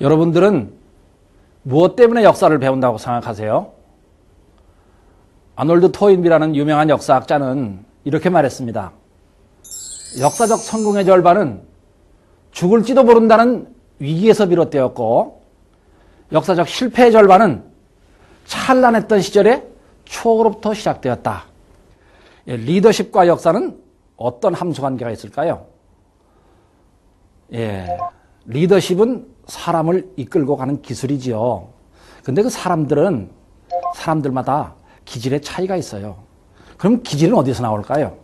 여러분들은 무엇 때문에 역사를 배운다고 생각하세요? 아놀드 토인비라는 유명한 역사학자는 이렇게 말했습니다. 역사적 성공의 절반은 죽을지도 모른다는 위기에서 비롯되었고 역사적 실패의 절반은 찬란했던 시절의 추억으로부터 시작되었다. 예, 리더십과 역사는 어떤 함수 관계가 있을까요? 예, 리더십은 사람을 이끌고 가는 기술이지요. 근데 그 사람들은 사람들마다 기질의 차이가 있어요. 그럼 기질은 어디서 나올까요?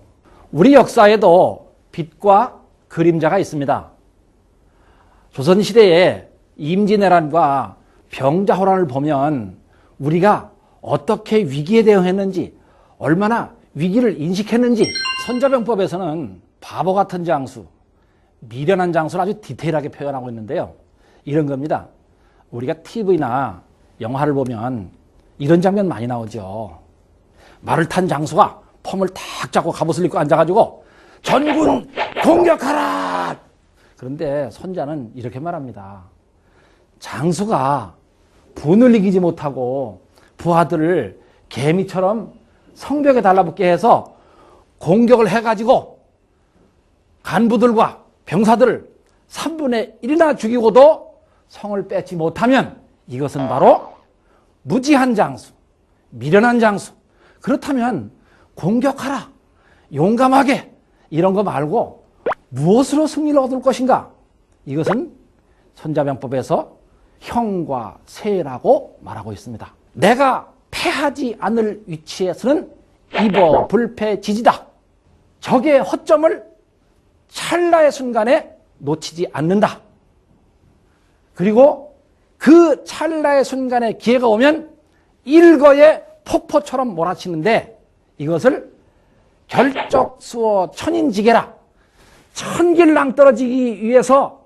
우리 역사에도 빛과 그림자가 있습니다. 조선시대에 임진왜란과 병자호란을 보면 우리가 어떻게 위기에 대응했는지 얼마나 위기를 인식했는지 선자병법에서는 바보 같은 장수, 미련한 장수를 아주 디테일하게 표현하고 있는데요. 이런 겁니다. 우리가 TV나 영화를 보면 이런 장면 많이 나오죠. 말을 탄 장수가 폼을 탁 잡고 갑옷을 입고 앉아가지고 전군 공격하라! 그런데 선자는 이렇게 말합니다. 장수가 분을 이기지 못하고 부하들을 개미처럼 성벽에 달라붙게 해서 공격을 해가지고 간부들과 병사들을 3분의 1이나 죽이고도 성을 뺏지 못하면 이것은 바로 무지한 장수, 미련한 장수. 그렇다면 공격하라, 용감하게 이런 거 말고 무엇으로 승리를 얻을 것인가? 이것은 선자병법에서 형과 세라고 말하고 있습니다. 내가 패하지 않을 위치에서는 입어 불패지지다. 적의 허점을 찰나의 순간에 놓치지 않는다. 그리고 그 찰나의 순간에 기회가 오면 일거의 폭포처럼 몰아치는데 이것을 결적수어 천인지게라 천길랑 떨어지기 위해서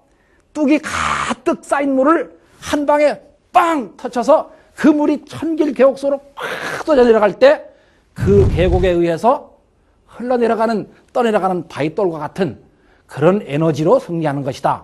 뚝이 가득 쌓인 물을 한 방에 빵 터쳐서 그 물이 천길 계곡소로 팍 떠져 내려갈 때 그 계곡에 의해서 흘러내려가는 떠내려가는 바위돌과 같은 그런 에너지로 승리하는 것이다.